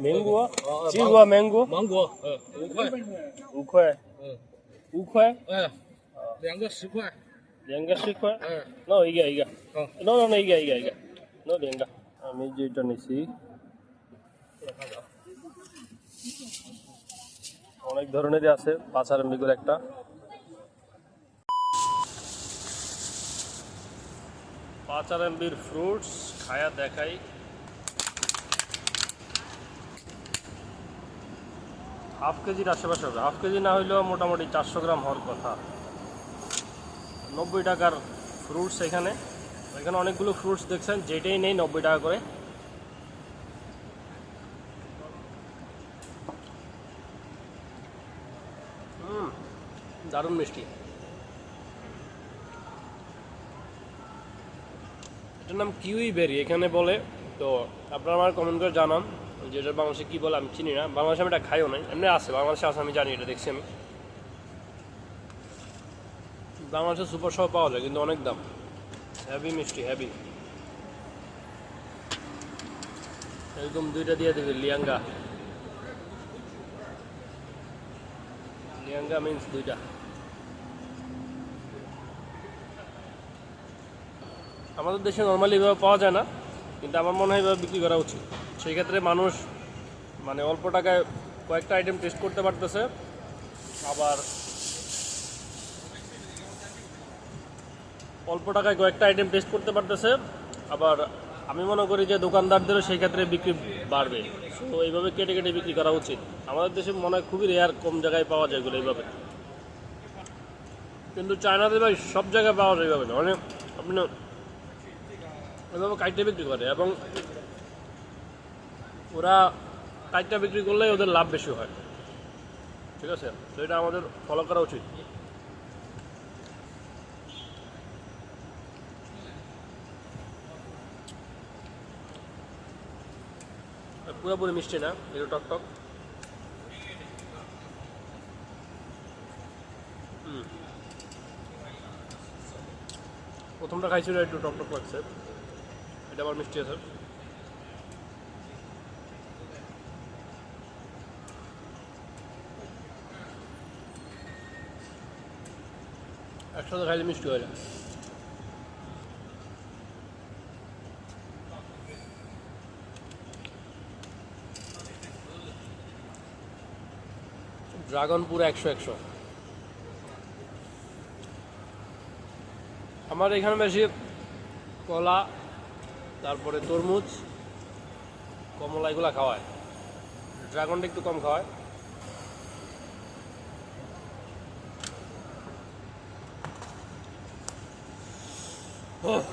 芒果呃，西瓜、芒果芒果，呃，五块，五块，嗯，五块，哎，两个十块，两个十块。哎， নাও ইগা ইগা好， নাও নাও না ইগা ইগা ইগা নাও লেঙ্গা আমি যেটা নিছি অনেক ধরনেরই আছে পাঁচ আর এমবি করে একটা পাঁচ আর এমবির ফ্রুটস খায়া দেখাই হাফ কেজির আশেপাশে হবে। হাফ কেজি না হইলেও মোটামুটি চারশো গ্রাম হওয়ার কথা। নব্বই টাকার ফ্রুটস এখানে। এখানে অনেকগুলো ফ্রুটস দেখছেন, যেটাই নেই নব্বই টাকা করে। দারুণ মিষ্টি। এটার নাম কিউই বেরি, এখানে বলে। তো আপনারা আমার কমেন্ট করে জানান। যে এটা বাংলাদেশে কী বলে আমি চিনি না। বাংলাদেশে আমি এটা খাইও নাই। এমনি আছে, বাংলাদেশে আছে, আমি জানি এটা, দেখছি আমি। বাংলাদেশে সুপার শপ পাওয়া যায়, কিন্তু অনেক দাম। হ্যাভি মিষ্টি হ্যাভি এরকম দুইটা দিয়ে দেবে, লিয়াঙ্গা। লিয়াঙ্গা মিন্স দুইটা। আমাদের দেশে নর্মালি এভাবে পাওয়া যায় না, কিন্তু আমার মনে হয় এভাবে বিক্রি করা উচিত। সেই ক্ষেত্রে মানুষ মানে অল্প টাকায় কয়েকটা আইটেম টেস্ট করতে পারতেছে। আবার অল্প টাকায় কয়েকটা আইটেম টেস্ট করতে পারতেছে। আবার আমি মনে করি যে দোকানদারদেরও সেই ক্ষেত্রে বিক্রি বাড়বে। তো এইভাবে কেটে কেটে বিক্রি করা উচিত। আমাদের দেশে মনে হয় খুবই রেয়ার কম জায়গায় পাওয়া যায় এগুলো এইভাবে। কিন্তু চায়নাতে ভাই সব জায়গায় পাওয়া যায় এইভাবে না। মানে আপনি এভাবে কাইটে বিক্রি করে। এবং ওরা কাজটা বিক্রি করলে ওদের লাভ বেশি হয়। ঠিক আছে? তো এটা আমাদের ফলো করা উচিত। পুরোপুরি মিষ্টি না, একটু টক টক। প্রথমটা খাইছিল, একটু টক টক লাগছে। এটা আবার মিষ্টি আছে। একসাথে খাইলে মিষ্টি হয় না ড্রাগন পুরো একশো একশো। আমার এখানে বেশি কলা, তারপরে তরমুজ কমলা এগুলো খাওয়ায় ড্রাগনটা একটু কম খাওয়ায়। Oh.